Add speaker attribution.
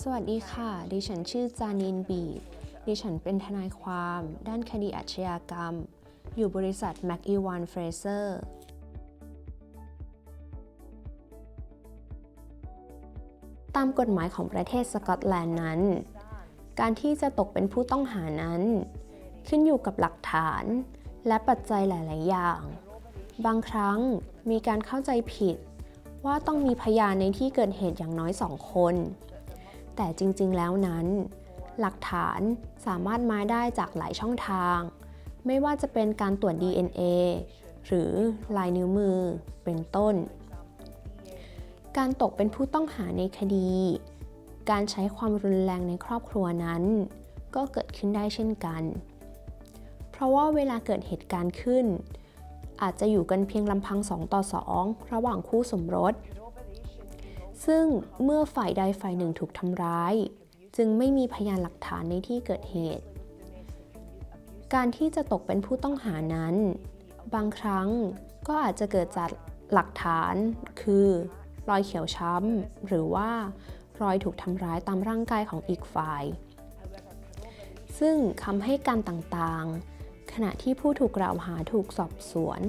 Speaker 1: สวัสดีค่ะ ดิฉันชื่อจานินบีดดิฉันเป็นทนายความ ด้านคดีอาชญากรรม อยู่บริษัท m c e 1 Fraser ตามกฎหมายของประเทศสกอตแลนด์นั้น การที่จะตกเป็นผู้ต้องหานั้น ขึ้นอยู่กับหลักฐาน และปัจจัยหลาย ๆ อย่าง บางครั้งมีการเข้าใจผิด ว่าต้องมีพยานในที่เกิดเหตุอย่างน้อยสองคน แต่จริงๆแล้วนั้น หลักฐานสามารถมาได้จากหลายช่องทาง ไม่ว่าจะเป็นการตรวจ DNA หรือลายนิ้วมือเป็นต้น การตกเป็นผู้ต้องหาในคดี การใช้ความรุนแรงในครอบครัวนั้น ก็เกิดขึ้นได้เช่นกัน เพราะว่าเวลาเกิดเหตุการณ์ขึ้น อาจจะอยู่กันเพียงลำพัง2ต่อ2ระหว่างคู่สมรส ซึ่งเมื่อฝ่ายใดฝ่ายหนึ่งถูกทำร้าย จึงไม่มีพยานหลักฐานในที่เกิดเหตุ การที่จะตกเป็นผู้ต้องหานั้น บางครั้งก็อาจจะเกิดจากหลักฐาน คือ รอยเขียวช้ำ หรือว่ารอยถูกทำร้ายตามร่างกายของอีกฝ่าย ซึ่งคำให้การต่างๆ ขณะที่ผู้ถูกกล่าวหาถูกสอบสวน